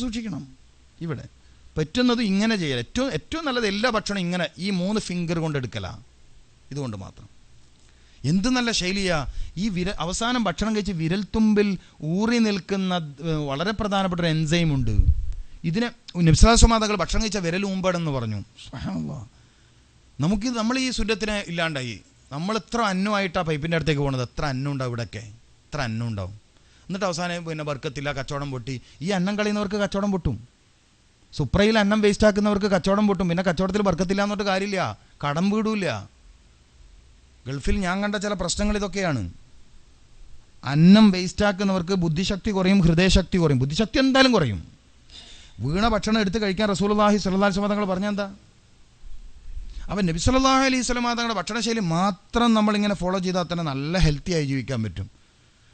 സൂക്ഷിക്കണം ഇവിടെ. പറ്റുന്നത് ഇങ്ങനെ ചെയ്യൽ ഏറ്റവും ഏറ്റവും നല്ലത് എല്ലാ ഭക്ഷണം ഇങ്ങനെ ഈ മൂന്ന് ഫിംഗർ കൊണ്ട് എടുക്കലാണ് ഇതുകൊണ്ട് മാത്രം. എന്ത് നല്ല ശൈലിയാ. ഈ വിര അവസാനം ഭക്ഷണം കഴിച്ച് വിരൽത്തുമ്പിൽ ഊറി നിൽക്കുന്ന വളരെ പ്രധാനപ്പെട്ട ഒരു എൻസൈം ഉണ്ട്. ഇതിനെ നിബ്സാസമാതകൾ ഭക്ഷണം കഴിച്ച വിരൽ ഊമ്പടെന്ന് പറഞ്ഞു. നമുക്കിത് നമ്മൾ ഈ സുരത്തിനെ ഇല്ലാണ്ടായി. നമ്മൾ എത്ര അന്നമായിട്ടാണ് പൈപ്പിന്റെ അടുത്തേക്ക് പോകുന്നത് എത്ര അന്നം ഉണ്ടാവും ഇവിടെയൊക്കെ എത്ര അന്നം ഉണ്ടാവും എന്നിട്ട് അവസാനം പിന്നെ വർക്കത്തില്ല കച്ചവടം പൊട്ടി. ഈ അന്നം കളയുന്നവർക്ക് കച്ചവടം പൊട്ടും. സുപ്രയിൽ അന്നം വേസ്റ്റ് ആക്കുന്നവർക്ക് കച്ചവടം പൊട്ടും. പിന്നെ കച്ചവടത്തിൽ വർക്കത്തില്ല എന്നിട്ട് കാര്യമില്ല. കടം വീടൂല്ല. ഗൾഫിൽ ഞാൻ കണ്ട ചില പ്രശ്നങ്ങൾ ഇതൊക്കെയാണ്. അന്നം വേസ്റ്റ് ആക്കുന്നവർക്ക് ബുദ്ധിശക്തി കുറയും ഹൃദയശക്തി കുറയും. ബുദ്ധിശക്തി എന്തായാലും കുറയും. വീണ ഭക്ഷണം എടുത്ത് കഴിക്കാൻ സ്വല്ലല്ലാഹി അലൈഹി വസല്ലം തങ്ങൾ പറഞ്ഞ എന്താ? അപ്പം നബി സല്ലല്ലാഹു അലൈഹി വസല്ലം തങ്ങളുടെ ഭക്ഷണശൈലി മാത്രം നമ്മളിങ്ങനെ ഫോളോ ചെയ്താൽ തന്നെ നല്ല ഹെൽത്തി ആയി ജീവിക്കാൻ പറ്റും.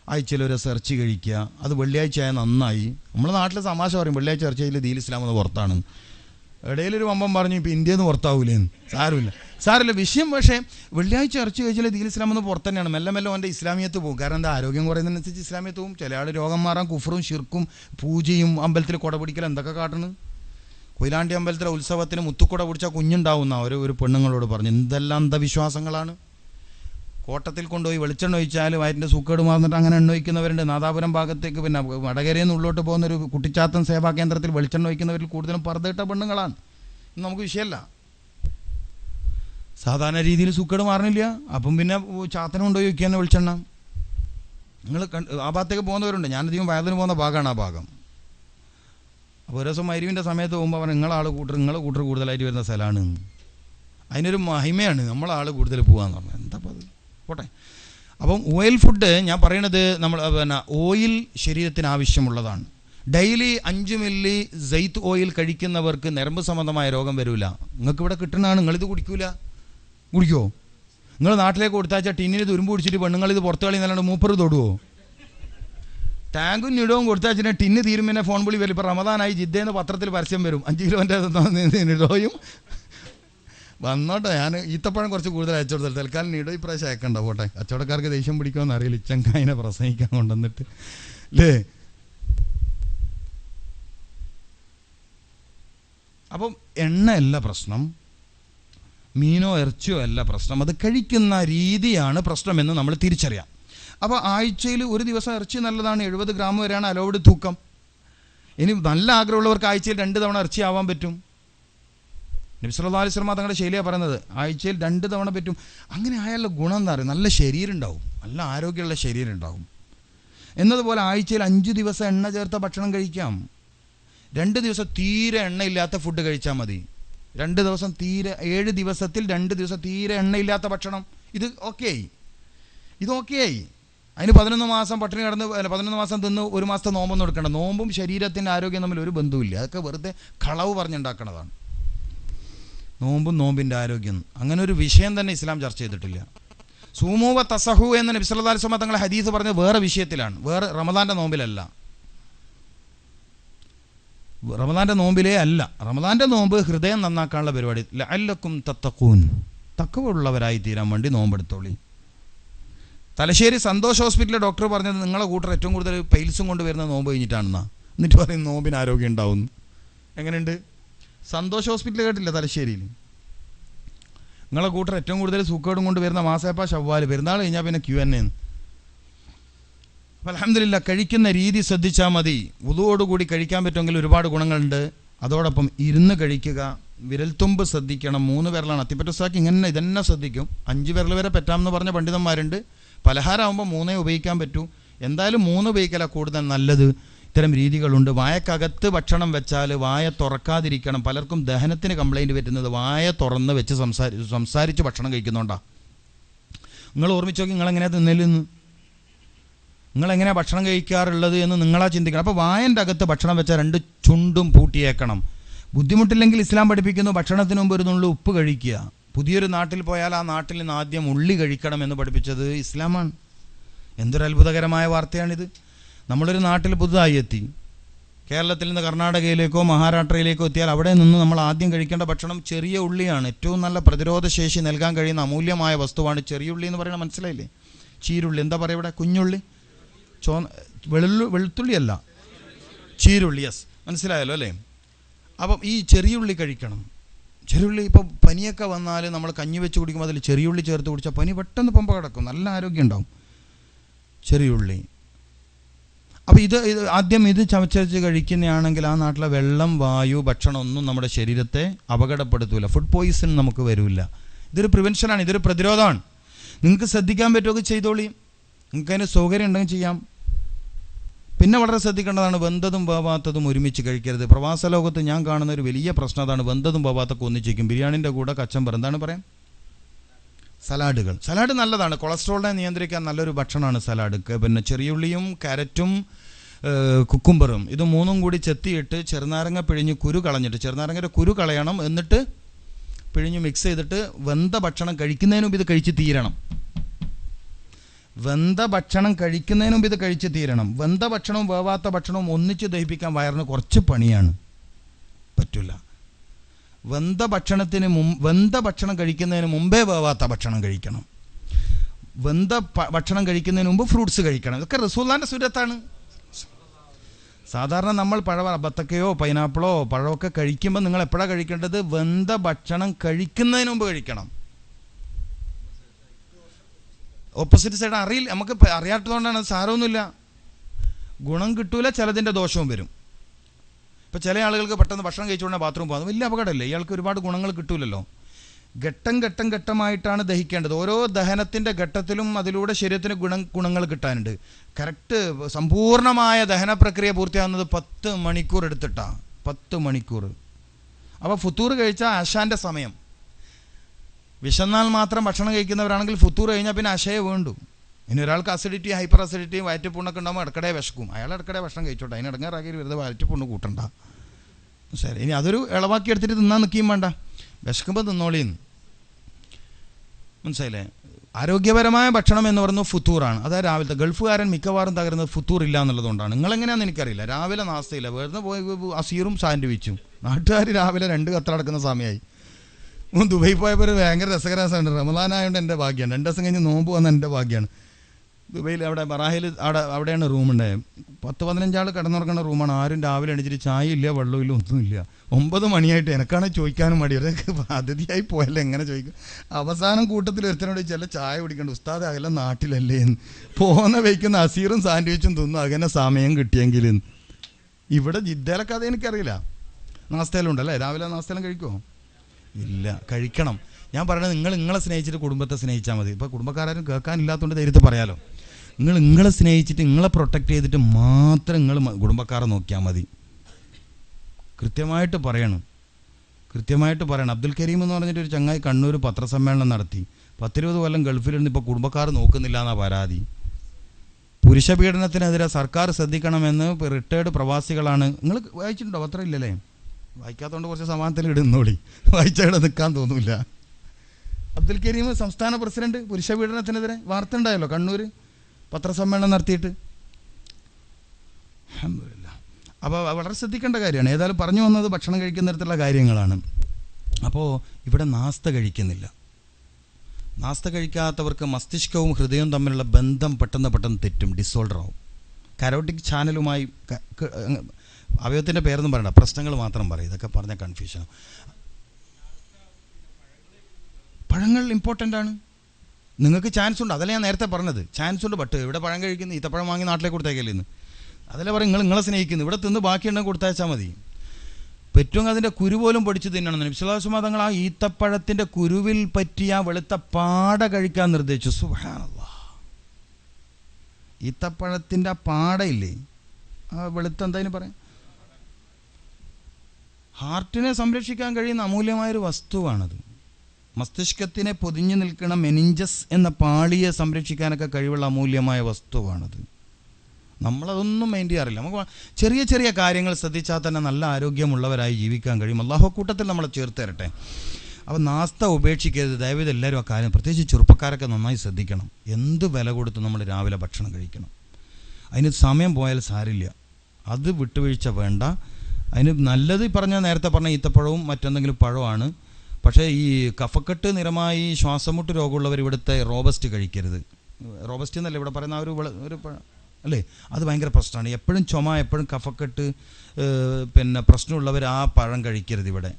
ആഴ്ചയിൽ ഒരു സെർച്ച് കഴിക്കുക. അത് വെള്ളിയാഴ്ച ആയ നന്നായി. നമ്മുടെ നാട്ടിലെ തമാശ പറയും വെള്ളിയാഴ്ച ചർച്ചയിൽ ദീൽ ഇസ്ലാം എന്ന് പുറത്താണ്. ഇടയിലൊരു വമ്പം പറഞ്ഞു ഇപ്പം ഇന്ത്യയിൽ നിന്ന് പുറത്താവൂലേന്ന് സാരമില്ല. സാരമില്ല. വിഷയം പക്ഷേ വെള്ളിയാഴ്ച ചർച്ച കഴിച്ചാൽ ദീൽ ഇസ്ലാം എന്ന് പുറത്ത് തന്നെയാണ്. മെല്ലെ മെല്ലെ അവന്റെ ഇസ്ലാമിയത്ത് പോകും. കാരണം എന്താ? ആരോഗ്യം കുറയുന്നതിനനുസരിച്ച് ഇസ്ലാമിയത്ത് പോകും. ചില ആൾ രോഗം മാറാൻ കുഫറും ഷിർക്കും പൂജയും അമ്പലത്തിൽ കൊടപിടിക്കൽ എന്തൊക്കെ കാട്ടണ്? കൊയിലാണ്ടി അമ്പലത്തിലെ ഉത്സവത്തിന് മുത്തുക്കുട പിടിച്ച കുഞ്ഞുണ്ടാവുന്ന ഒരു ഒരു പെണ്ണുങ്ങളോട് പറഞ്ഞു എന്തെല്ലാം അന്ധവിശ്വാസങ്ങളാണ്. കോട്ടത്തിൽ കൊണ്ടുപോയി വെളിച്ചെണ്ണ ഒഴിച്ചാൽ വയറ്റിന്റെ സൂക്കേട് മാറുന്നിട്ട് അങ്ങനെ എണ്ണ ഒഴിക്കുന്നവരുണ്ട്. നാദാപുരം ഭാഗത്തേക്ക് പിന്നെ വടകരയിൽ നിന്ന് ഉള്ളോട്ട് പോകുന്ന ഒരു കുട്ടിച്ചാത്തൻ സേവാ കേന്ദ്രത്തിൽ വെളിച്ചെണ്ണ ഒഴിക്കുന്നവരിൽ കൂടുതലും പർദ്ദയിട്ട പെണ്ണുങ്ങളാണ്. നമുക്ക് വിഷയമല്ല സാധാരണ രീതിയിൽ സൂക്കേട് മാറണില്ല. അപ്പം പിന്നെ ചാത്തനം കൊണ്ടുപോയി ഒഴിക്കുക വെളിച്ചെണ്ണ. നിങ്ങൾ ആ ഭാഗത്തേക്ക് പോകുന്നവരുണ്ട്. ഞാനധികം വയതിന് പോകുന്ന ഭാഗമാണ് ആ ഭാഗം. അപ്പോൾ ഒരു ദിവസം മരുവിന്റെ സമയത്ത് പോകുമ്പോൾ അവൻ നിങ്ങളാൾ കൂട്ടർ നിങ്ങളെ കൂട്ടർ കൂടുതലായിട്ട് വരുന്ന സ്ഥലമാണ്. അതിനൊരു മഹിമയാണ് നമ്മളാൾ കൂടുതൽ പോകാന്ന് പറഞ്ഞത് എന്താ പോട്ടെ. അപ്പം ഓയിൽ ഫുഡ് ഞാൻ പറയണത് നമ്മൾ പിന്നെ ഓയിൽ ശരീരത്തിന് ആവശ്യമുള്ളതാണ്. ഡെയിലി അഞ്ച് മില്ലി ജെയ്ത്ത് ഓയിൽ കഴിക്കുന്നവർക്ക് നരമ്പ് സംബന്ധമായ രോഗം വരില്ല നിങ്ങൾക്ക് ഇവിടെ കിട്ടുന്നതാണ് നിങ്ങളിത് കുടിക്കൂല. കുടിക്കുമോ നിങ്ങൾ നാട്ടിലേക്ക് കൊടുത്താച്ചാൽ ടിന്നിന് തുരുമ്പ് പിടിച്ചിട്ട് പെണ്ണുങ്ങളിത് പുറത്ത് കളി നല്ലാണ്ട് മൂപ്പർ തൊടുവോ? ടാങ്കും നിടവും കൊടുത്താച്ചാൽ ടിന്ന് തീരും പിന്നെ ഫോൺ വിളി വരും. ഇപ്പോൾ റമദാനായി ജിദ്ദേന്ന് പത്രത്തിൽ പരസ്യം വരും. അഞ്ച് കിലോന്റെ നിടോയും വന്നോട്ടെ ഞാൻ ഈത്തപ്പഴം കുറച്ച് കൂടുതൽ അയച്ചു കൊടുത്തത് തൽക്കാലം നീടോ ഇപ്രാവശ്യം അയക്കണ്ട പോട്ടെ. കച്ചവടക്കാർക്ക് ദേഷ്യം പിടിക്കുമെന്ന് അറിയില്ല. ഇച്ചങ്കായനെ പ്രസംഗിക്കാൻ കൊണ്ടുവന്നിട്ട്. അല്ലേ അപ്പം എണ്ണയല്ല പ്രശ്നം. മീനോ ഇറച്ചിയോ അല്ല പ്രശ്നം. അത് കഴിക്കുന്ന രീതിയാണ് പ്രശ്നമെന്ന് നമ്മൾ തിരിച്ചറിയാം. അപ്പോൾ ആഴ്ചയിൽ ഒരു ദിവസം ഇറച്ചി നല്ലതാണ് എഴുപത് ഗ്രാം വരെയാണ് അലോവഡ് തൂക്കം. ഇനി നല്ല ആഗ്രഹമുള്ളവർക്ക് ആഴ്ചയിൽ രണ്ട് തവണ ഇറച്ചി ആവാൻ പറ്റും. നബിസ്വല്ലാ അലൈഹി സ്വലമ തങ്ങളുടെ ശൈലിയാണ് പറയുന്നത്. ആഴ്ചയിൽ രണ്ട് തവണ പറ്റും. അങ്ങനെ ആയാലുള്ള ഗുണം എന്താ പറയുക നല്ല ശരീരം ഉണ്ടാവും നല്ല ആരോഗ്യമുള്ള ശരീരം ഉണ്ടാവും എന്നതുപോലെ ആഴ്ചയിൽ അഞ്ച് ദിവസം എണ്ണ ചേർത്ത ഭക്ഷണം കഴിക്കാം. രണ്ട് ദിവസം തീരെ എണ്ണയില്ലാത്ത ഫുഡ് കഴിച്ചാൽ മതി. രണ്ട് ദിവസം തീരെ ഏഴ് ദിവസത്തിൽ രണ്ട് ദിവസം തീരെ എണ്ണയില്ലാത്ത ഭക്ഷണം. ഇത് ഓക്കെ ആയി ഇത് ഓക്കെ ആയി അതിന് പതിനൊന്ന് മാസം പട്ടിണി കിടന്ന് അല്ല പതിനൊന്ന് മാസം തിന്ന് ഒരു മാസത്തെ നോമ്പൊന്നും എടുക്കണ്ട. നോമ്പും ശരീരത്തിന്റെ ആരോഗ്യം തമ്മിൽ ഒരു ബന്ധവുമില്ല. അതൊക്കെ വെറുതെ കളവ് പറഞ്ഞുണ്ടാക്കണതാണ്. നോമ്പും നോമ്പിന്റെ ആരോഗ്യം. അങ്ങനെ ഒരു വിഷയം തന്നെ ഇസ്ലാം ചർച്ച ചെയ്തിട്ടില്ല. സൂമൂവ തസഹു എന്ന നബി സല്ലല്ലാഹു അലൈഹി വസല്ലം തങ്ങളെ ഹദീസ് പറഞ്ഞത് വേറെ വിഷയത്തിലാണ്. വേറെ റമദാന്റെ നോമ്പിലല്ല. റമദാന്റെ നോമ്പിലേ അല്ല. റമദാന്റെ നോമ്പ് ഹൃദയം നന്നാക്കാനുള്ള പരിപാടി. ലഅല്ലക്കും തത്തക്കൂൻ തക്കവുള്ളവരായി തീരാൻ വേണ്ടി നോമ്പെടുത്തോളി. തലശ്ശേരി സന്തോഷ് ഹോസ്പിറ്റലിലെ ഡോക്ടർ പറഞ്ഞത് നിങ്ങളെ കൂട്ടർ ഏറ്റവും കൂടുതൽ പെയിൽസും കൊണ്ട് വരുന്ന നോമ്പ് കഴിഞ്ഞിട്ടാണെന്നാ. എന്നിട്ട് പറയും നോമ്പിന് ആരോഗ്യം ഉണ്ടാവുന്നു. എങ്ങനെയുണ്ട്? സന്തോഷ് ഹോസ്പിറ്റൽ കേട്ടില്ല തലശ്ശേരിയിൽ? നിങ്ങളെ കൂട്ടർ ഏറ്റവും കൂടുതൽ സൂക്കേടും കൊണ്ട് വരുന്ന മാസേപ്പ ഷവ്വാൽ പെരുന്നാൾ കഴിഞ്ഞാൽ പിന്നെ ക്യു എൻ എന്ന് അലഹമില്ല കഴിക്കുന്ന രീതി ശ്രദ്ധിച്ചാൽ മതി. ഉതുവോടുകൂടി കഴിക്കാൻ പറ്റുമെങ്കിൽ ഒരുപാട് ഗുണങ്ങളുണ്ട്. അതോടൊപ്പം ഇരുന്ന് കഴിക്കുക വിരൽത്തുമ്പ് ശ്രദ്ധിക്കണം. മൂന്ന് വിരലാണ്. അത്തിപ്പറ്റസാക്കി ഇങ്ങനെ ഇതന്നെ ശ്രദ്ധിക്കും. അഞ്ച് വിരൽ വരെ പറ്റാമെന്ന് പറഞ്ഞ പണ്ഡിതന്മാരുണ്ട്. പലഹാരമാകുമ്പോൾ മൂന്നേ ഉപയോഗിക്കാൻ പറ്റൂ. എന്തായാലും മൂന്ന് ഉപയോഗിക്കല കൂടുതൽ നല്ലത്. ഇത്തരം രീതികളുണ്ട്. വായക്കകത്ത് ഭക്ഷണം വെച്ചാൽ വായ തുറക്കാതിരിക്കണം. പലർക്കും ദഹനത്തിന് കംപ്ലൈന്റ് പറ്റുന്നത് വായ തുറന്ന് വെച്ച് സംസാരി സംസാരിച്ച് ഭക്ഷണം കഴിക്കുന്നുണ്ടാ. നിങ്ങൾ ഓർമ്മിച്ച് നോക്കി നിങ്ങളെങ്ങനെയാണ് തിന്നലെന്ന്? നിങ്ങളെങ്ങനെയാണ് ഭക്ഷണം കഴിക്കാറുള്ളത് എന്ന് നിങ്ങളാ ചിന്തിക്കണം. അപ്പോൾ വായന്റെ അകത്ത് ഭക്ഷണം വെച്ചാൽ രണ്ട് ചുണ്ടും പൂട്ടിയേക്കണം. ബുദ്ധിമുട്ടില്ലെങ്കിൽ ഇസ്ലാം പഠിപ്പിക്കുന്നു ഭക്ഷണത്തിന് മുമ്പ് ഒരു നുള്ളു ഉപ്പ് കഴിക്കുക. പുതിയൊരു നാട്ടിൽ പോയാൽ ആ നാട്ടിൽ നിന്ന് ആദ്യം ഉള്ളി കഴിക്കണം എന്ന് പഠിപ്പിച്ചത് ഇസ്ലാമാണ്. എന്തൊരു അത്ഭുതകരമായ വാർത്തയാണിത്. നമ്മളൊരു നാട്ടിൽ പുതുതായി എത്തി. കേരളത്തിൽ നിന്ന് കർണാടകയിലേക്കോ മഹാരാഷ്ട്രയിലേക്കോ എത്തിയാൽ അവിടെ നിന്ന് നമ്മൾ ആദ്യം കഴിക്കേണ്ട ഭക്ഷണം ചെറിയ ഉള്ളിയാണ്. ഏറ്റവും നല്ല പ്രതിരോധ ശേഷി നൽകാൻ കഴിയുന്ന അമൂല്യമായ വസ്തുവാണ് ചെറിയ ഉള്ളി എന്ന് പറയുന്നത് മനസ്സിലായില്ലേ? ചീരുള്ളി. എന്താ പറയുക ഇവിടെ? കുഞ്ഞുള്ളി? ചോ വെളുള്ളു വെളുത്തുള്ളിയല്ല. ചീരുള്ളി യെസ് മനസ്സിലായല്ലോ അല്ലേ? അപ്പം ഈ ചെറിയ ഉള്ളി കഴിക്കണം. ചെറിയുള്ളി ഇപ്പോൾ പനിയൊക്കെ വന്നാൽ നമ്മൾ കഞ്ഞി വെച്ച് കുടിക്കുമ്പോൾ അതിൽ ചെറിയുള്ളി ചേർത്ത് കുടിച്ചാൽ പനി പെട്ടെന്ന് പമ്പ കിടക്കും. നല്ല ആരോഗ്യം ഉണ്ടാവും. ചെറിയുള്ളി. അപ്പോൾ ഇത് ആദ്യം ഇത് ചവച്ചരച്ച് കഴിക്കുന്നതാണെങ്കിൽ ആ നാട്ടിലെ വെള്ളം വായു ഭക്ഷണം ഒന്നും നമ്മുടെ ശരീരത്തെ അപകടപ്പെടുത്തൂല. ഫുഡ് പോയിസൺ നമുക്ക് വരില്ല ഇതൊരു പ്രിവെൻഷനാണ് ഇതൊരു പ്രതിരോധമാണ്. നിങ്ങൾക്ക് ശ്രദ്ധിക്കാൻ പറ്റുമൊക്കെ ചെയ്തോളി. നിങ്ങൾക്ക് അതിന് സൗകര്യം ഉണ്ടെങ്കിൽ ചെയ്യാം. പിന്നെ വളരെ ശ്രദ്ധിക്കേണ്ടതാണ് വെന്തതും വേവാത്തതും ഒരുമിച്ച് കഴിക്കരുത്. പ്രവാസ ലോകത്ത് ഞാൻ കാണുന്ന ഒരു വലിയ പ്രശ്നം അതാണ് വെന്തതും വേവാത്തൊക്കെ ഒന്നിച്ചിരിക്കും ബിരിയാണിന്റെ കൂടെ കച്ചമ്പർ. എന്താണ് പറയാം? സലാഡുകൾ. സലാഡ് നല്ലതാണ്. കൊളസ്ട്രോളിനെ നിയന്ത്രിക്കാൻ നല്ലൊരു ഭക്ഷണമാണ് സലാഡ്. പിന്നെ ചെറിയുള്ളിയും ക്യാരറ്റും ഏഹ്, കുക്കുംബറും. ഇത് മൂന്നും കൂടി ചെത്തിയിട്ട് ചെറുനാരങ്ങ പിഴിഞ്ഞ് കുരു കളഞ്ഞിട്ട് ചെറുനാരങ്ങയുടെ കുരു കളയണം. എന്നിട്ട് പിഴിഞ്ഞ് മിക്സ് ചെയ്തിട്ട് വെന്ത ഭക്ഷണം കഴിക്കുന്നതിന് മുമ്പ് ഇത് കഴിച്ച് തീരണം. വെന്ത ഭക്ഷണം കഴിക്കുന്നതിന് മുമ്പ് ഇത് കഴിച്ച് തീരണം. വെന്ത ഭക്ഷണവും വേവാത്ത ഭക്ഷണവും ഒന്നിച്ച് ദഹിപ്പിക്കാൻ വയറിന് കുറച്ച് പണിയാണ്. പറ്റില്ല വെന്ത ഭക്ഷണത്തിന് മുമ്പ് വെന്ത ഭക്ഷണം കഴിക്കുന്നതിന് മുമ്പേ വേവാത്ത ഭക്ഷണം കഴിക്കണം. വെന്ത ഭക്ഷണം കഴിക്കുന്നതിന് മുമ്പ് ഫ്രൂട്ട്സ് കഴിക്കണം. ഇതൊക്കെ റസൂല്ലാന്റെ സുരത്താണ് സാധാരണ നമ്മൾ പഴ ബത്തക്കയോ പൈനാപ്പിളോ പഴമൊക്കെ കഴിക്കുമ്പോൾ നിങ്ങൾ എപ്പോഴാണ് കഴിക്കേണ്ടത്? വെന്ത ഭക്ഷണം കഴിക്കുന്നതിന് മുമ്പ് കഴിക്കണം. ഓപ്പോസിറ്റ് സൈഡ് അറിയില്ല. നമുക്ക് അറിയാത്തതുകൊണ്ടാണ് സാരമൊന്നുമില്ല. ഗുണം കിട്ടൂല ചിലതിന്റെ ദോഷവും വരും. ഇപ്പം ചില ആളുകൾക്ക് പെട്ടെന്ന് ഭക്ഷണം കഴിച്ചുകൊണ്ട് ബാത്റൂം പോകുന്നത് വലിയ അപകടമല്ലേ? ഇയാൾക്ക് ഒരുപാട് ഗുണങ്ങൾ കിട്ടൂലല്ലോ. ഘട്ടം ഘട്ടം ഘട്ടമായിട്ടാണ് ദഹിക്കേണ്ടത്. ഓരോ ദഹനത്തിന്റെ ഘട്ടത്തിലും അതിലൂടെ ശരീരത്തിന് ഗുണം ഗുണങ്ങൾ കിട്ടാനുണ്ട്. കറക്റ്റ് സമ്പൂർണമായ ദഹന പ്രക്രിയ പൂർത്തിയാകുന്നത് പത്ത് മണിക്കൂർ എടുത്തിട്ടാണ് പത്ത് മണിക്കൂർ. അപ്പോൾ ഫുത്തൂർ കഴിച്ചാൽ അശാന്റെ സമയം. വിശന്നാൽ മാത്രം ഭക്ഷണം കഴിക്കുന്നവരാണെങ്കിൽ ഫുത്തൂർ കഴിഞ്ഞാൽ പിന്നെ അശയെ വേണ്ടു. ഇനി ഒരാൾക്ക് അസിഡിറ്റി ഹൈപ്പർ അസിഡിറ്റി വയറ്റുപുണ്ണൊക്കെ ഉണ്ടാകുമ്പോൾ ഇടക്കടെ വിശക്കും. അയാൾ ഇടക്കടെ ഭക്ഷണം കഴിച്ചോട്ടെ. അതിന് ഇടങ്ങാറാക്കി വെറുതെ വയറ്റുപുണ്ണ് കൂട്ടണ്ട. ശരി. ഇനി അതൊരു ഇളവാക്കി എടുത്തിട്ട് തിന്നാൻ നിൽക്കുകയും വേണ്ട. വിശക്കുമ്പോൾ തിന്നോളിന്ന് മനസ്സിലായില്ലേ? ആരോഗ്യപരമായ ഭക്ഷണം എന്ന് പറയുന്നത് ഫുത്തൂറാണ്. അതായത് രാവിലത്തെ ഗൾഫുകാരൻ മിക്കവാറും തകരുന്നത് ഫുത്തൂർ ഇല്ല എന്നുള്ളതുകൊണ്ടാണ്. നിങ്ങളെങ്ങനെയാണെന്ന് എനിക്കറിയില്ല. രാവിലെ നാസ്തയില്ല. വെറുതെ പോയി അസീറും സാൻഡ്വിച്ചും. നാട്ടുകാർ രാവിലെ രണ്ട് കത്തടക്കുന്ന സമയമായി ദുബൈ പോയപ്പോൾ ഭയങ്കര രസകരസമാണ് റമദാനായതുകൊണ്ട് എന്റെ ഭാഗ്യമാണ് രണ്ട് ദിവസം കഴിഞ്ഞ് നോമ്പ് വന്ന എന്റെ ഭാഗ്യമാണ് ദുബൈയിൽ അവിടെ ബറാഹിൽ അവിടെ അവിടെയാണ് റൂമുണ്ടായത് പത്ത് പതിനഞ്ചാൾ കിടന്നുറങ്ങുന്ന റൂമാണ് ആരും രാവിലെ എണീച്ചിട്ട് ചായ ഇല്ല വെള്ളമില്ല ഒന്നുമില്ല ഒമ്പത് മണിയായിട്ട് എനക്കാണ് ചോദിക്കാനും മടി. ഒരു അതിഥിയായി പോയല്ലേ എങ്ങനെ ചോദിക്കും? അവസാനം കൂട്ടത്തിൽ ഒരുത്തനോട് ചില ചായ കുടിക്കണ്ട. ഉസ്താദ് അകലെ നാട്ടിലല്ലേ എന്ന്. പോകുന്ന വയ്ക്കുന്ന അസീറും സാൻഡ്വിച്ചും തിന്നും. അങ്ങനെ സമയം കിട്ടിയെങ്കിൽ ഇവിടെ ജിദ്ദയിലൊക്കെ അത് എനിക്കറിയില്ല. നാസ്തയിലുണ്ടല്ലേ രാവിലെ നാസ്തയിലും കഴിക്കുമോ ഇല്ല കഴിക്കണം. ഞാൻ പറയണത് നിങ്ങൾ നിങ്ങളെ സ്നേഹിച്ചിട്ട് കുടുംബത്തെ സ്നേഹിച്ചാൽ മതി. ഇപ്പോൾ കുടുംബക്കാരും കേൾക്കാനില്ലാത്തതുകൊണ്ട് ധൈര്യത്തിൽ പറയാലോ. നിങ്ങൾ നിങ്ങളെ സ്നേഹിച്ചിട്ട് നിങ്ങളെ പ്രൊട്ടക്റ്റ് ചെയ്തിട്ട് മാത്രം നിങ്ങൾ കുടുംബക്കാരെ നോക്കിയാൽ മതി. കൃത്യമായിട്ട് പറയണം. കൃത്യമായിട്ട് പറയണം. അബ്ദുൽ കരീം എന്ന് പറഞ്ഞിട്ട് ഒരു ചങ്ങായി കണ്ണൂർ പത്രസമ്മേളനം നടത്തി. പത്തിരുപത് കൊല്ലം ഗൾഫിലിരുന്ന് ഇപ്പോൾ കുടുംബക്കാർ നോക്കുന്നില്ല എന്നാ പരാതി. പുരുഷ പീഡനത്തിനെതിരെ സർക്കാർ ശ്രദ്ധിക്കണമെന്ന് റിട്ടയർഡ് പ്രവാസികളാണ്. നിങ്ങൾ വായിച്ചിട്ടുണ്ടോ? പത്രം ഇല്ലല്ലേ? വായിക്കാത്തതുകൊണ്ട് കുറച്ച് സമാനത്തിൽ ഇടുന്നോളി. വായിച്ചവിടെ നിൽക്കാൻ തോന്നില്ല. അബ്ദുൽ കരീം സംസ്ഥാന പ്രസിഡന്റ് പുരുഷ പീഡനത്തിനെതിരെ വാർത്ത ഉണ്ടായല്ലോ കണ്ണൂർ പത്രസമ്മേളനം നടത്തിയിട്ട്. അപ്പോൾ വളരെ ശ്രദ്ധിക്കേണ്ട കാര്യമാണ്. ഏതായാലും പറഞ്ഞു വന്നത് ഭക്ഷണം കഴിക്കുന്ന തരത്തിലുള്ള കാര്യങ്ങളാണ്. അപ്പോൾ ഇവിടെ നാസ്ത കഴിക്കുന്നില്ല. നാസ്ത കഴിക്കാത്തവർക്ക് മസ്തിഷ്കവും ഹൃദയവും തമ്മിലുള്ള ബന്ധം പെട്ടെന്ന് പെട്ടെന്ന് തെറ്റും ഡിസോൾഡർ ആവും. കരോട്ടിക് ചാനലുമായി അവയവത്തിന്റെ പേരൊന്നും പറയണ്ട പ്രശ്നങ്ങൾ മാത്രം പറയും. ഇതൊക്കെ പറഞ്ഞ കൺഫ്യൂഷനും പഴങ്ങൾ ഇമ്പോർട്ടന്റ് ആണ്. നിങ്ങൾക്ക് ചാൻസ് ഉണ്ട്. അതല്ലേ ഞാൻ നേരത്തെ പറഞ്ഞത്. ചാൻസ് ഉണ്ട് ബട്ട് ഇവിടെ പഴം കഴിക്കുന്നു ഈത്തപ്പഴം വാങ്ങി നാട്ടിലേക്ക് കൊടുത്തേക്കല്ലേ ഇന്ന്. അതല്ലേ പറയും നിങ്ങൾ നിങ്ങളെ സ്നേഹിക്കുന്നു. ഇവിടെ തിന്ന് ബാക്കിയുണ്ടെങ്കിൽ കൊടുത്തയച്ചാൽ മതി. പറ്റുമെങ്കിൽ അതിന്റെ കുരു പോലും പഠിച്ചു തിന്നണം വിശ്വാസമാ തങ്ങൾ ആ ഈത്തപ്പഴത്തിന്റെ കുരുവിൽ പറ്റിയ വെളുത്ത പാട കഴിക്കാൻ നിർദ്ദേശിച്ചു. സുഹാനല്ല ഈത്തപ്പഴത്തിന്റെ ആ പാടയില്ലേ? ആ വെളുത്ത എന്തായാലും പറയാം? ഹാർട്ടിനെ സംരക്ഷിക്കാൻ കഴിയുന്ന അമൂല്യമായൊരു വസ്തുവാണത്. മസ്തിഷ്കത്തിനെ പൊതിഞ്ഞു നിൽക്കുന്ന മെനിഞ്ചസ് എന്ന പാളിയെ സംരക്ഷിക്കാനൊക്കെ കഴിവുള്ള അമൂല്യമായ വസ്തുവാണത്. നമ്മളതൊന്നും മൈൻഡ് ചെയ്യാറില്ല. നമുക്ക് ചെറിയ ചെറിയ കാര്യങ്ങൾ ശ്രദ്ധിച്ചാൽ തന്നെ നല്ല ആരോഗ്യമുള്ളവരായി ജീവിക്കാൻ കഴിയും. അള്ളാഹു കൂട്ടത്തിൽ നമ്മളെ ചേർത്ത് തരട്ടെ. അപ്പോൾ നാസ്ത ഉപേക്ഷിക്കരുത്. ദയവേത് എല്ലാവരും ആ കാര്യം പ്രത്യേകിച്ച് ചെറുപ്പക്കാരൊക്കെ നന്നായി ശ്രദ്ധിക്കണം. എന്ത് വില കൊടുത്ത് നമ്മൾ രാവിലെ ഭക്ഷണം കഴിക്കണം? അതിന് സമയം പോയാൽ സാരില്ല. അത് വിട്ടുവീഴ്ച വേണ്ട. അതിന് നല്ലത് പറഞ്ഞാൽ നേരത്തെ പറഞ്ഞ ഈത്തപ്പഴവും മറ്റെന്തെങ്കിലും പഴമാണ്. പക്ഷേ ഈ കഫക്കെട്ട് നിറമായി ശ്വാസമുട്ട് രോഗമുള്ളവർ ഇവിടുത്തെ റോബസ്റ്റ് കഴിക്കരുത്. റോബസ്റ്റ് എന്നല്ല ഇവിടെ പറയുന്ന ആ ഒരു ഒരു അല്ലേ? അത് ഭയങ്കര പ്രശ്നമാണ്. എപ്പോഴും ചുമ എപ്പോഴും കഫക്കെട്ട് പിന്നെ പ്രശ്നമുള്ളവർ ആ പഴം കഴിക്കരുത് ഇവിടെ.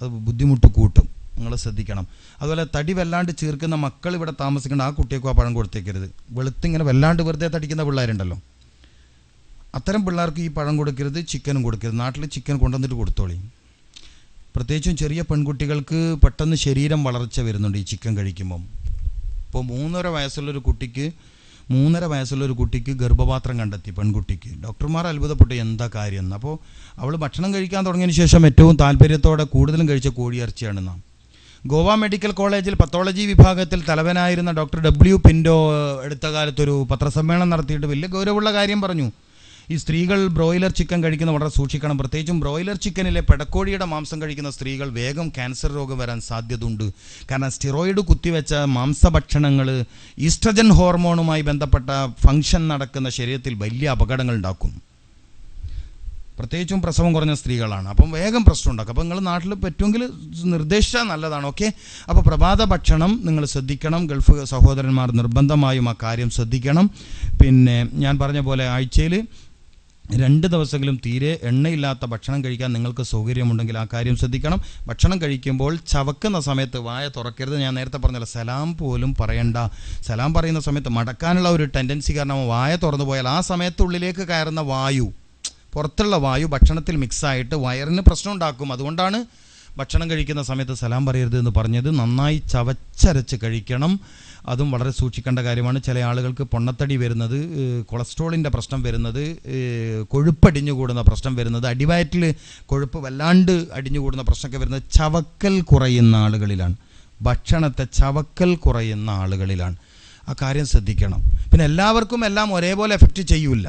അത് ബുദ്ധിമുട്ട് കൂട്ടും. നിങ്ങൾ ശ്രദ്ധിക്കണം. അതുപോലെ തടി വല്ലാണ്ട് ചീർക്കുന്ന മക്കൾ ഇവിടെ താമസിക്കേണ്ട. ആ കുട്ടിയൊക്കെ ആ പഴം കൊടുത്തേക്കരുത്. വെളുത്തിങ്ങനെ വല്ലാണ്ട് വെറുതെ തടിക്കുന്ന പിള്ളേരുണ്ടല്ലോ. അത്തരം പിള്ളേർക്ക് ഈ പഴം കൊടുക്കരുത് ചിക്കനും കൊടുക്കരുത്. നാട്ടിൽ ചിക്കൻ കൊണ്ടുവന്നിട്ട് കൊടുത്തോളി. പ്രത്യേകിച്ചും ചെറിയ പെൺകുട്ടികൾക്ക് പെട്ടെന്ന് ശരീരം വളർച്ച വരുന്നുണ്ട് ഈ ചിക്കൻ കഴിക്കുമ്പം. ഇപ്പോൾ മൂന്നര വയസ്സുള്ളൊരു കുട്ടിക്ക് മൂന്നര വയസ്സുള്ളൊരു കുട്ടിക്ക് ഗർഭപാത്രം കണ്ടെത്തി പെൺകുട്ടിക്ക്. ഡോക്ടർമാർ അത്ഭുതപ്പെട്ടു എന്താ കാര്യം? എന്ന് അപ്പോൾ അവൾ ഭക്ഷണം കഴിക്കാൻ തുടങ്ങിയതിന് ശേഷം ഏറ്റവും താല്പര്യത്തോടെ കൂടുതലും കഴിച്ച കോഴിയിറച്ചിയാണ് നാം. ഗോവ മെഡിക്കൽ കോളേജിൽ പത്തോളജി വിഭാഗത്തിൽ തലവനായിരുന്ന ഡോക്ടർ ഡബ്ല്യു പിൻഡോ എടുത്ത കാലത്തൊരു പത്രസമ്മേളനം നടത്തിയിട്ട് വലിയ ഗൗരവമുള്ള കാര്യം പറഞ്ഞു. ഈ സ്ത്രീകൾ ബ്രോയിലർ ചിക്കൻ കഴിക്കുന്ന വളരെ സൂക്ഷിക്കണം. പ്രത്യേകിച്ചും ബ്രോയിലർ ചിക്കനിലെ പെടക്കോഴിയുടെ മാംസം കഴിക്കുന്ന സ്ത്രീകൾ വേഗം ക്യാൻസർ രോഗം വരാൻ സാധ്യതയുണ്ട്. കാരണം സ്റ്റിറോയിഡ് കുത്തിവെച്ച മാംസഭക്ഷണങ്ങൾ ഈസ്ട്രജൻ ഹോർമോണുമായി ബന്ധപ്പെട്ട ഫംഗ്ഷൻ നടക്കുന്ന ശരീരത്തിൽ വലിയ അപകടങ്ങൾ ഉണ്ടാക്കും. പ്രത്യേകിച്ചും പ്രസവം കുറഞ്ഞ സ്ത്രീകളാണ്. അപ്പം വേഗം പ്രശ്നം ഉണ്ടാക്കും. അപ്പോൾ നിങ്ങൾ നാട്ടിൽ പറ്റുമെങ്കിൽ നിർദ്ദേശിച്ചാൽ നല്ലതാണ്. ഓക്കെ? അപ്പോൾ പ്രഭാത ഭക്ഷണം നിങ്ങൾ ശ്രദ്ധിക്കണം. ഗൾഫ് സഹോദരന്മാർ നിർബന്ധമായും ആ കാര്യം ശ്രദ്ധിക്കണം. പിന്നെ ഞാൻ പറഞ്ഞ പോലെ ആഴ്ചയിൽ രണ്ട് ദിവസമെങ്കിലും തീരെ എണ്ണയില്ലാത്ത ഭക്ഷണം കഴിക്കാൻ നിങ്ങൾക്ക് സൗകര്യമുണ്ടെങ്കിൽ ആ കാര്യം ശ്രദ്ധിക്കണം. ഭക്ഷണം കഴിക്കുമ്പോൾ ചവക്കുന്ന സമയത്ത് വായ തുറക്കരുത്. ഞാൻ നേരത്തെ പറഞ്ഞല്ലോ സലാം പോലും പറയണ്ട. സലാം പറയുന്ന സമയത്ത് മടക്കാനുള്ള ഒരു ടെൻഡൻസി കാരണം വായ തുറന്നു പോയാൽ ആ സമയത്തുള്ളിലേക്ക് കയറുന്ന വായു പുറത്തുള്ള വായു ഭക്ഷണത്തിൽ മിക്സായിട്ട് വയറിന് പ്രശ്നം ഉണ്ടാക്കും അതുകൊണ്ടാണ് ഭക്ഷണം കഴിക്കുന്ന സമയത്ത് സലാം പറയരുത് എന്ന് പറഞ്ഞത്. നന്നായി ചവച്ചരച്ച് കഴിക്കണം. അതും വളരെ സൂക്ഷിക്കേണ്ട കാര്യമാണ്. ചില ആളുകൾക്ക് പൊണ്ണത്തടി വരുന്നത് കൊളസ്ട്രോളിന്റെ പ്രശ്നം വരുന്നത് കൊഴുപ്പ് കൊഴുപ്പടിഞ്ഞു കൂടുന്ന പ്രശ്നം വരുന്നത് അടിവയറ്റിൽ കൊഴുപ്പ് വല്ലാണ്ട് അടിഞ്ഞു കൂടുന്ന പ്രശ്നമൊക്കെ വരുന്നത് ചവക്കൽ കുറയുന്ന ആളുകളിലാണ്. ഭക്ഷണത്തെ ചവക്കൽ കുറയുന്ന ആളുകളിലാണ്. ആ കാര്യം ശ്രദ്ധിക്കണം. പിന്നെ എല്ലാവർക്കും എല്ലാം ഒരേപോലെ എഫക്റ്റ് ചെയ്യൂല.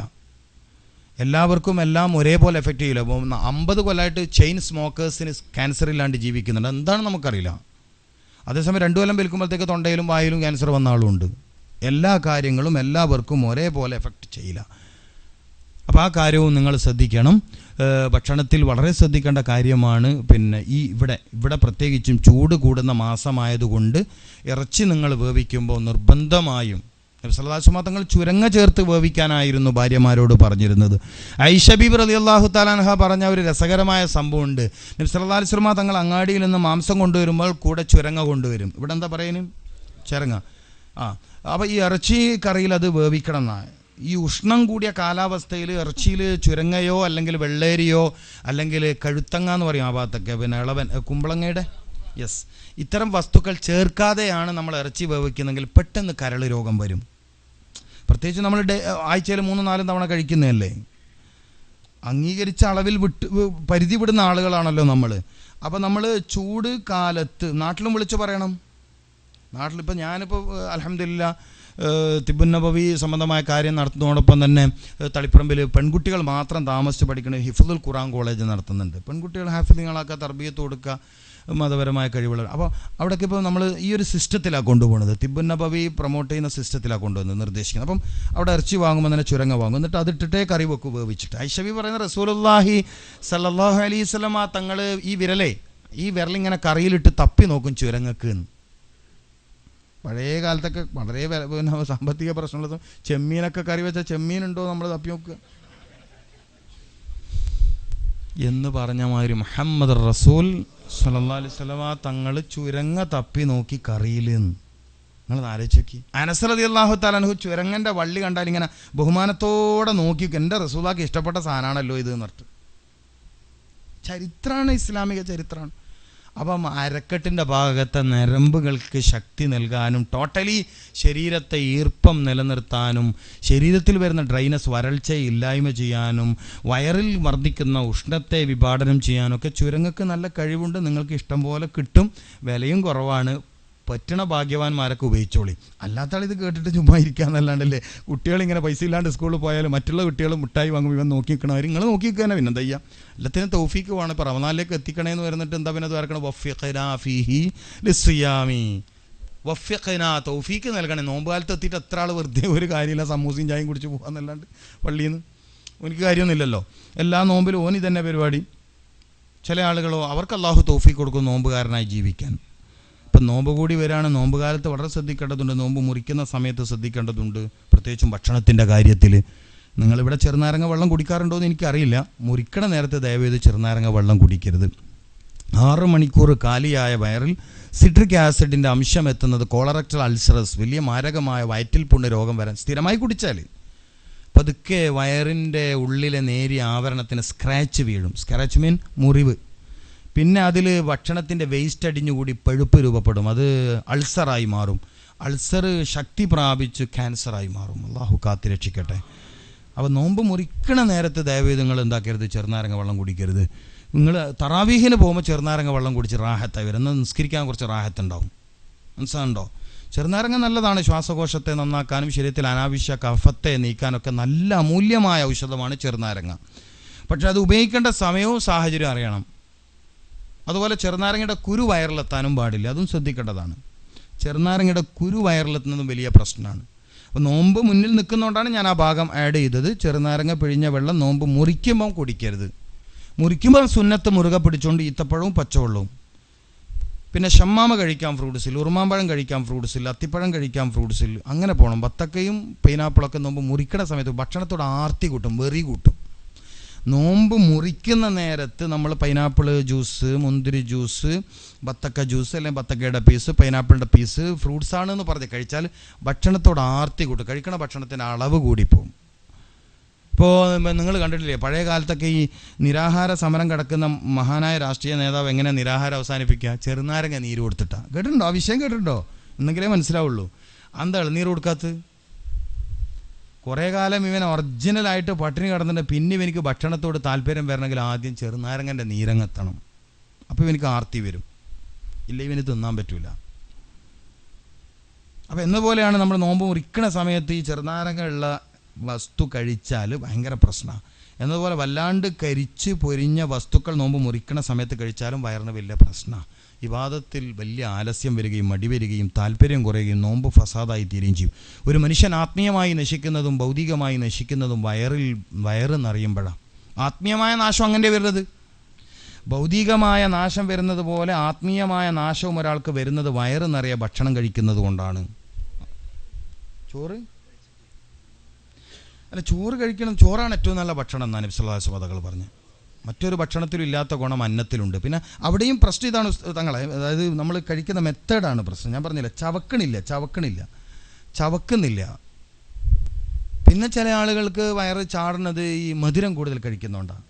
എല്ലാവർക്കും എല്ലാം ഒരേപോലെ എഫക്റ്റ് ചെയ്യില്ല അമ്പത് കൊല്ലമായിട്ട് ചെയിൻ സ്മോക്കേഴ്സിന് ക്യാൻസർ ഇല്ലാണ്ട് ജീവിക്കുന്നുണ്ട്. എന്താണ് നമുക്കറിയില്ല. അതേസമയം രണ്ടു കൊല്ലം വിൽക്കുമ്പോഴത്തേക്ക് തൊണ്ടയിലും വായിലും ക്യാൻസർ വന്ന ആളുമുണ്ട് എല്ലാ കാര്യങ്ങളും എല്ലാവർക്കും ഒരേപോലെ എഫക്റ്റ് ചെയ്യില്ല. അപ്പോൾ ആ കാര്യവും നിങ്ങൾ ശ്രദ്ധിക്കണം. ഭക്ഷണത്തിൽ വളരെ ശ്രദ്ധിക്കേണ്ട കാര്യമാണ്. പിന്നെ ഈ ഇവിടെ ഇവിടെ പ്രത്യേകിച്ചും ചൂട് കൂടുന്ന മാസമായതുകൊണ്ട് ഇറച്ചി നിങ്ങൾ വേവിക്കുമ്പോൾ നിർബന്ധമായും നബ്സല്ലാസ്മാ തങ്ങൾ ചുരങ്ങ ചേർത്ത് വേവിക്കാനായിരുന്നു ഭാര്യമാരോട് പറഞ്ഞിരുന്നത്. ഐഷബീബ് റലി അള്ളാഹു താലാൻഹ പറഞ്ഞ ഒരു രസകരമായ സംഭവമുണ്ട്. നബ്സല്ലാസ്മാ തങ്ങൾ അങ്ങാടിയിൽ നിന്ന് മാംസം കൊണ്ടുവരുമ്പോൾ കൂടെ ചുരങ്ങ കൊണ്ടുവരും. ഇവിടെ എന്താ പറയുന്നത് ചുരങ്ങ. ആ അപ്പോൾ ഈ ഇറച്ചി കറിയിൽ അത് വേവിക്കണം എന്നാണ് ഈ ഉഷ്ണം കൂടിയ കാലാവസ്ഥയിൽ ഇറച്ചിയിൽ ചുരങ്ങയോ അല്ലെങ്കിൽ വെള്ളേരിയോ അല്ലെങ്കിൽ കഴുത്തങ്ങ എന്ന് പറയും ആ ഭാഗത്തൊക്കെ. പിന്നെ ഇളവൻ കുമ്പളങ്ങയുടെ? യെസ്. ഇത്തരം വസ്തുക്കൾ ചേർക്കാതെയാണ് നമ്മൾ ഇറച്ചി വേവിക്കുന്നതെങ്കിൽ പെട്ടെന്ന് കരൾ രോഗം വരും. പ്രത്യേകിച്ച് നമ്മൾ ആഴ്ചയിൽ മൂന്നും നാലും തവണ കഴിക്കുന്നതല്ലേ? അംഗീകരിച്ച അളവിൽ വിട്ട് പരിധി വിടുന്ന ആളുകളാണല്ലോ നമ്മൾ. അപ്പോൾ നമ്മൾ ചൂട് കാലത്ത് നാട്ടിലും വിളിച്ചു പറയണം. നാട്ടിലിപ്പോൾ ഞാനിപ്പോൾ അലഹമില്ല തിബുന്നബവി സംബന്ധമായ കാര്യം നടത്തുന്നതോടൊപ്പം തന്നെ തളിപ്പറമ്പിൽ പെൺകുട്ടികൾ മാത്രം താമസിച്ച് പഠിക്കുന്ന ഹിഫുദുൽ ഖുറാൻ കോളേജ് നടത്തുന്നുണ്ട്. പെൺകുട്ടികൾ ഹാഫിദിങ്ങളാക്കുക തർബീയത്ത് കൊടുക്കുക മതപരമായ കഴിവുള്ളവർ. അപ്പോൾ അവിടേക്ക് ഇപ്പോൾ നമ്മൾ ഈ ഒരു സിസ്റ്റത്തിലാണ് കൊണ്ടുപോകുന്നത് തിബുന്നബവി പ്രൊമോട്ട് ചെയ്യുന്ന സിസ്റ്റത്തിലാണ് കൊണ്ടുവന്നത് നിർദ്ദേശിക്കുന്നത്. അപ്പം അവിടെ ഇറച്ചി വാങ്ങുമ്പോൾ തന്നെ ചുരങ്ങ വാങ്ങും. എന്നിട്ട് അതിട്ടിട്ടേ കറി വെക്കും ഉപയോഗിച്ചിട്ട് ഐഷബി പറയുന്ന റസൂലുല്ലാഹി സല്ലാഹു അലൈഹി സ്വലമ തങ്ങൾ ഈ വിരലേ ഈ വിരലിങ്ങനെ കറിയിലിട്ട് തപ്പി നോക്കും ചുരങ്ങക്ക് എന്ന്. പഴയ കാലത്തൊക്കെ വളരെ സാമ്പത്തിക പ്രശ്നമുള്ളതും ചെമ്മീനൊക്കെ കറി വെച്ചാൽ ചെമ്മീനുണ്ടോ നമ്മൾ തപ്പി നോക്കുക? എന്ന് പറഞ്ഞ മാതിരി മുഹമ്മദ് റസൂൽ സല്ലല്ലാഹു അലൈഹി വസല്ലമ തങ്ങൾ ചുരങ്ങ തപ്പി നോക്കി കറിയില്ലെന്ന്. നിങ്ങൾ ആലോചിച്ച് അനസ്രതി അള്ളാഹു താലു ചുരങ്ങന്റെ വള്ളി കണ്ടാൽ ഇങ്ങനെ ബഹുമാനത്തോടെ നോക്കി എന്റെ റസൂലാക്ക് ഇഷ്ടപ്പെട്ട സാധനമാണല്ലോ ഇത് എന്നിട്ട് ചരിത്രമാണ് ഇസ്ലാമിക ചരിത്രമാണ് അപ്പം അരക്കെട്ടിന്റെ ഭാഗത്തെ നരമ്പുകൾക്ക് ശക്തി നൽകാനും ടോട്ടലി ശരീരത്തെ ഈർപ്പം നിലനിർത്താനും ശരീരത്തിൽ വരുന്ന ഡ്രൈനസ് വരൾച്ച ഇല്ലായ്മ ചെയ്യാനും വയറിൽ വർദ്ധിക്കുന്ന ഉഷ്ണത്തെ വിഭാടനം ചെയ്യാനൊക്കെ ചുരങ്ങൾക്ക് നല്ല കഴിവുണ്ട്. നിങ്ങൾക്ക് ഇഷ്ടം പോലെ കിട്ടും. വിലയും കുറവാണ്. പറ്റണ ഭാഗ്യവാന്മാരൊക്കെ ഉപയോഗിച്ചോളി. അല്ലാത്ത ആൾ ഇത് കേട്ടിട്ട് ചുമ്മാ ഇരിക്കാന്നല്ലാണ്ടല്ലേ കുട്ടികൾ ഇങ്ങനെ പൈസ ഇല്ലാണ്ട് സ്കൂളിൽ പോയാലും മറ്റുള്ള കുട്ടികൾ മുട്ടായി വാങ്ങും ഇവൻ നോക്കി നിൽക്കണവർ നിങ്ങൾ നോക്കി നിൽക്കുക തന്നെ പിന്നെ എന്താ ചെയ്യുക എല്ലാത്തിനും തൗഫീക്ക് വേണം. ഇപ്പം റമനാലിലേക്ക് എത്തിക്കണേ എത്തിക്കണേന്ന് പറഞ്ഞിട്ട് എന്താ പിന്നെ അത് വരക്കണം? ഫീഹി ലിസ്സിയാമി. വഫിഖന തൗഫീക്ക് നൽകണേ. നോമ്പ് കാലത്ത് എത്തിയിട്ട് എത്ര ആൾ വെറുതെ ഒരു കാര്യമില്ല സമൂസയും ചായയും കുടിച്ച് പോകാമെന്നല്ലാണ്ട് പള്ളിയിൽ നിന്ന് എനിക്ക് കാര്യമൊന്നുമില്ലല്ലോ. എല്ലാ നോമ്പിലും ഓനി തന്നെ പരിപാടി. ചില ആളുകളോ അവർക്ക് അള്ളാഹു തൗഫീക്ക് കൊടുക്കും നോമ്പുകാരനായി ജീവിക്കാൻ. ഇപ്പം നോമ്പ് കൂടി വരികയാണ് നോമ്പ് കാലത്ത് വളരെ ശ്രദ്ധിക്കേണ്ടതുണ്ട്. നോമ്പ് മുറിക്കുന്ന സമയത്ത് ശ്രദ്ധിക്കേണ്ടതുണ്ട്. പ്രത്യേകിച്ചും ഭക്ഷണത്തിന്റെ കാര്യത്തിൽ നിങ്ങളിവിടെ ചെറുനാരങ്ങ വെള്ളം കുടിക്കാറുണ്ടോ എന്ന് എനിക്കറിയില്ല. മുറിക്കണ നേരത്തെ ദയവേത് ചെറുനാരങ്ങ വെള്ളം കുടിക്കരുത്. ആറ് മണിക്കൂർ കാലിയായ വയറിൽ സിട്രിക് ആസിഡിന്റെ അംശം എത്തുന്നത് കോളറക്ടൽ അൾസറസ് വലിയ മാരകമായ വയറ്റിൽ പുണ്ണ് രോഗം വരാൻ സ്ഥിരമായി കുടിച്ചാൽ പതുക്കെ വയറിന്റെ ഉള്ളിലെ നേരിയ ആവരണത്തിന് സ്ക്രാച്ച് വീഴും. സ്ക്രാച്ച് മീൻ മുറിവ്. പിന്നെ അതിൽ ഭക്ഷണത്തിന്റെ വേസ്റ്റ് അടിഞ്ഞുകൂടി പഴുപ്പ് രൂപപ്പെടും. അത് അൾസറായി മാറും. അൾസർ ശക്തി പ്രാപിച്ച് ക്യാൻസറായി മാറും. അള്ളാഹു കാത്തി രക്ഷിക്കട്ടെ. അപ്പോൾ നോമ്പ് മുറിക്കണ നേരത്ത് ദയവേത് നിങ്ങൾ എന്താക്കരുത്? ചെറുനാരങ്ങ വെള്ളം കുടിക്കരുത്. നിങ്ങൾ തറാവീഹിന് പോകുമ്പോൾ ചെറുനാരങ്ങ വെള്ളം കുടിച്ച് റാഹത്തായി വരും. എന്നാൽ നിസ്കരിക്കാൻ കുറച്ച് റാഹത്തുണ്ടാവും മനസ്സിലുണ്ടോ ചെറുനാരങ്ങ നല്ലതാണ്. ശ്വാസകോശത്തെ നന്നാക്കാനും ശരീരത്തിൽ അനാവശ്യ കഫത്തെ നീക്കാനൊക്കെ നല്ല അമൂല്യമായ ഔഷധമാണ് ചെറുനാരങ്ങ. പക്ഷേ അത് ഉപയോഗിക്കേണ്ട സമയവും സാഹചര്യവും അറിയണം. അതുപോലെ ചെറുനാരങ്ങയുടെ കുരു വയറിലെത്താനും പാടില്ല. അതും ശ്രദ്ധിക്കേണ്ടതാണ്. ചെറുനാരങ്ങയുടെ കുരു വയറിലെത്തുന്നതും വലിയ പ്രശ്നമാണ്. അപ്പോൾ നോമ്പ് മുന്നിൽ നിൽക്കുന്നതുകൊണ്ടാണ് ഞാൻ ആ ഭാഗം ആഡ് ചെയ്തത്. ചെറുനാരങ്ങ പിഴിഞ്ഞ വെള്ളം നോമ്പ് മുറിക്കുമ്പം കുടിക്കരുത്. മുറിക്കുമ്പോൾ സുന്നത്ത് മുറുകെ പിടിച്ചുകൊണ്ട് ഈത്തപ്പഴവും പച്ചവെള്ളവും. പിന്നെ ഷമ്മാമ കഴിക്കാം ഫ്രൂട്ട്സിൽ ഉറുമാമ്പഴം കഴിക്കാം ഫ്രൂട്ട്സിൽ അത്തിപ്പഴം കഴിക്കാം ഫ്രൂട്ട്സിൽ അങ്ങനെ പോകണം ബത്തക്കയും പൈനാപ്പിളൊക്കെ നോമ്പ് മുറിക്കണ സമയത്ത് ഭക്ഷണത്തോട് ആർത്തി കൂട്ടും വെറി കൂട്ടും. നോമ്പ് മുറിക്കുന്ന നേരത്ത് നമ്മൾ പൈനാപ്പിൾ ജ്യൂസ് മുന്തിരി ജ്യൂസ് ബത്തക്ക ജ്യൂസ് അല്ലെങ്കിൽ ബത്തക്കയുടെ പീസ് പൈനാപ്പിളിന്റെ പീസ് ഫ്രൂട്ട്സ് ആണെന്ന് പറഞ്ഞ് കഴിച്ചാൽ ഭക്ഷണത്തോട് ആർത്തി കൂട്ടും. കഴിക്കണ ഭക്ഷണത്തിന്റെ അളവ് കൂടിപ്പോവും ഇപ്പോൾ നിങ്ങൾ കണ്ടിട്ടില്ലേ പഴയ കാലത്തൊക്കെ ഈ നിരാഹാര സമരം കിടക്കുന്ന മഹാനായ രാഷ്ട്രീയ നേതാവ് എങ്ങനെ നിരാഹാരം അവസാനിപ്പിക്കുക? ചെറുനാരങ്ങ നീര് കൊടുത്തിട്ടാണ് കേട്ടിട്ടുണ്ടോ? ആ വിഷയം കേട്ടിട്ടുണ്ടോ? എന്നെങ്കിലേ മനസ്സിലാവുള്ളൂ. എന്താ നീര് കൊടുക്കാത്തത്? കുറേ കാലം ഇവൻ ഒറിജിനലായിട്ട് പട്ടിണി കിടന്നിട്ട് പിന്നെ ഇവനിക്ക് ഭക്ഷണത്തോട് താല്പര്യം വരണമെങ്കിൽ ആദ്യം ചെറുനാരങ്ങന്റെ നീരങ്ങെത്തണം അപ്പോൾ ഇവനിക്ക് ആർത്തി വരും. ഇല്ല ഇവന് തിന്നാൻ പറ്റൂല. അപ്പോൾ എന്ന പോലെയാണ് നമ്മൾ നോമ്പ് മുറിക്കുന്ന സമയത്ത് ഈ ചെറുനാരങ്ങ ഉള്ള വസ്തു കഴിച്ചാൽ ഭയങ്കര പ്രശ്നമാണ് എന്നതുപോലെ വല്ലാണ്ട് കരിച്ച് പൊരിഞ്ഞ വസ്തുക്കൾ നോമ്പ് മുറിക്കണ സമയത്ത് കഴിച്ചാലും വയറിന് വലിയ പ്രശ്നമാണ് വിവാദത്തിൽ വലിയ ആലസ്യം വരികയും മടി വരികയും താല്പര്യം കുറയുകയും നോമ്പ് ഫസാദായി തീരുകയും ചെയ്യും. ഒരു മനുഷ്യൻ ആത്മീയമായി നശിക്കുന്നതും ഭൗതികമായി നശിക്കുന്നതും വയറിൽ വയറ് നിറയുമ്പോഴാണ് ആത്മീയമായ നാശം അങ്ങനെ വരുന്നത്. ഭൗതികമായ നാശം വരുന്നത് പോലെ ആത്മീയമായ നാശവും ഒരാൾക്ക് വരുന്നത് വയറ് നിറയെ ഭക്ഷണം കഴിക്കുന്നത് കൊണ്ടാണ്. ചോറ്? അല്ല ചോറ് കഴിക്കണം ചോറാണ് ഏറ്റവും നല്ല ഭക്ഷണം എന്നാണ് നബിസ്വല്ലാസ് കഥകൾ പറഞ്ഞ് മറ്റൊരു ഭക്ഷണത്തിലും ഇല്ലാത്ത ഗുണം അന്നത്തിലുണ്ട്. പിന്നെ അവിടെയും പ്രശ്നം ഇതാണ് തങ്ങളെ അതായത് നമ്മൾ കഴിക്കുന്ന മെത്തേഡാണ് പ്രശ്നം. ഞാൻ പറഞ്ഞില്ല ചവക്കണില്ല ചവക്കണില്ല ചവക്കുന്നില്ല. പിന്നെ ചില ആളുകൾക്ക് വയറ് ചാടുന്നത് ഈ മധുരം കൂടുതൽ കഴിക്കുന്നതുകൊണ്ടാണ്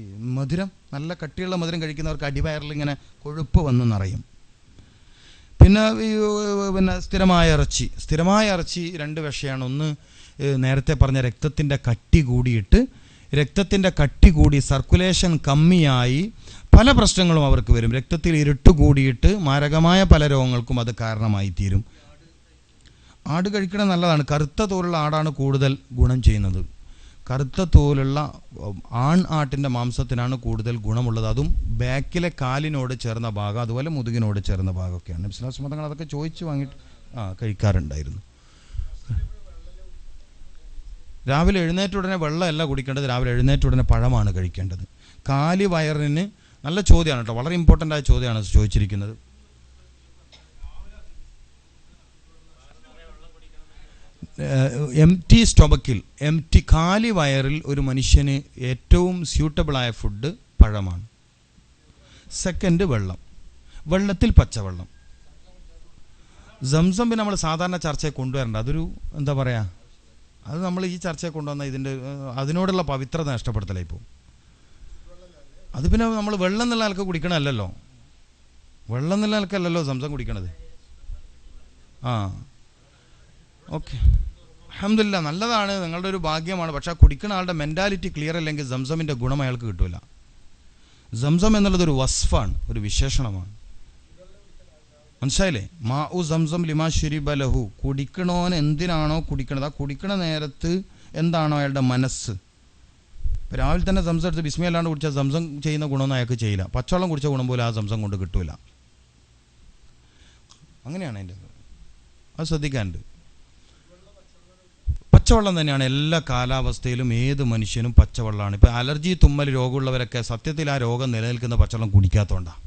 ഈ മധുരം നല്ല കട്ടിയുള്ള മധുരം കഴിക്കുന്നവർക്ക് അടിവയറിൽ ഇങ്ങനെ കൊഴുപ്പ് വന്ന് നിറയും. പിന്നെ പിന്നെ സ്ഥിരമായ ഇറച്ചി സ്ഥിരമായ ഇറച്ചി രണ്ട് വിഷയമാണ്. ഒന്ന് നേരത്തെ പറഞ്ഞ രക്തത്തിന്റെ കട്ടി കൂടിയിട്ട് രക്തത്തിന്റെ കട്ടി കൂടി സർക്കുലേഷൻ കമ്മിയായി പല പ്രശ്നങ്ങളും അവർക്ക് വരും. രക്തത്തിൽ ഇരുട്ട് കൂടിയിട്ട് മാരകമായ പല രോഗങ്ങൾക്കും അത് കാരണമായി തീരും. ആട് കഴിക്കണം നല്ലതാണ്. കറുത്ത തോലുള്ള ആടാണ് കൂടുതൽ ഗുണം ചെയ്യുന്നത്. കറുത്ത തോലുള്ള ആൺ ആട്ടിന്റെ മാംസത്തിനാണ് കൂടുതൽ ഗുണമുള്ളത്. അതും ബാക്കിലെ കാലിനോട് ചേർന്ന ഭാഗം അതുപോലെ മുതുകിനോട് ചേർന്ന ഭാഗമൊക്കെയാണ്. മതങ്ങൾ അതൊക്കെ ചോദിച്ച് വാങ്ങിയിട്ട് ആ കഴിക്കാറുണ്ടായിരുന്നു. രാവിലെ എഴുന്നേറ്റ ഉടനെ വെള്ളമല്ല കുടിക്കേണ്ടത് രാവിലെ എഴുന്നേറ്റ ഉടനെ പഴമാണ് കഴിക്കേണ്ടത്. കാലി വയറിന് നല്ല ചോദ്യമാണ് കേട്ടോ വളരെ ഇമ്പോർട്ടന്റ് ആയ ചോദ്യമാണ് ചോദിച്ചിരിക്കുന്നത്. എം ടി സ്റ്റൊമക്കിൽ എം ടി കാലി വയറിൽ ഒരു മനുഷ്യന് ഏറ്റവും സ്യൂട്ടബിളായ ഫുഡ് പഴമാണ്. സെക്കൻഡ് വെള്ളം വെള്ളത്തിൽ പച്ചവെള്ളം. സംസം നമ്മൾ സാധാരണ ചർച്ചയെ കൊണ്ടുവരേണ്ട അതൊരു എന്താ പറയുക അത് നമ്മൾ ഈ ചർച്ചയെ കൊണ്ടുവന്ന ഇതിന്റെ അതിനോടുള്ള പവിത്രത നഷ്ടപ്പെടുത്തലായി പോകും. അത് പിന്നെ നമ്മൾ വെള്ളം എന്നുള്ള ആൾക്ക് കുടിക്കണമല്ലോ വെള്ളം എന്നുള്ള ആൾക്കല്ലല്ലോ സംസം കുടിക്കണത്. ആ. ഓക്കെ. അഹമ്മദില്ല നല്ലതാണ് നിങ്ങളുടെ ഒരു ഭാഗ്യമാണ്. പക്ഷേ ആ കുടിക്കുന്ന ആളുടെ മെന്റാലിറ്റി ക്ലിയർ അല്ലെങ്കിൽ സംസമിന്റെ ഗുണം അയാൾക്ക് കിട്ടില്ല സംസം എന്നുള്ളത് ഒരു വസ്ഫാണ് ഒരു വിശേഷണമാണ്. മനസ്സിലായില്ലേ? മാ ഉ സംസം ലിമാ ഷുരിബ ലഹു. കുടിക്കണോൻ എന്തിനാണോ കുടിക്കണത്? ആ കുടിക്കണ നേരത്ത് എന്താണോ അയാളുടെ മനസ്സ്? ഇപ്പം രാവിലെ തന്നെ സംസം എടുത്ത് ബിസ്മി അല്ലാണ്ട് കുടിച്ചാൽ സംസം ചെയ്യുന്ന ഗുണമൊന്നും അയാൾക്ക് ചെയ്യില്ല. പച്ചവെള്ളം കുടിച്ച ഗുണം പോലും ആ സംസം കൊണ്ട് കിട്ടൂല. അങ്ങനെയാണ് അതിന്റെ അത് ശ്രദ്ധിക്കാനുണ്ട്. പച്ചവെള്ളം തന്നെയാണ് എല്ലാ കാലാവസ്ഥയിലും ഏത് മനുഷ്യനും പച്ചവെള്ളമാണ്. ഇപ്പം അലർജി തുമ്മൽ രോഗമുള്ളവരൊക്കെ സത്യത്തിൽ ആ രോഗം നിലനിൽക്കുന്ന പച്ചവെള്ളം കുടിക്കാത്തതുകൊണ്ടാണ്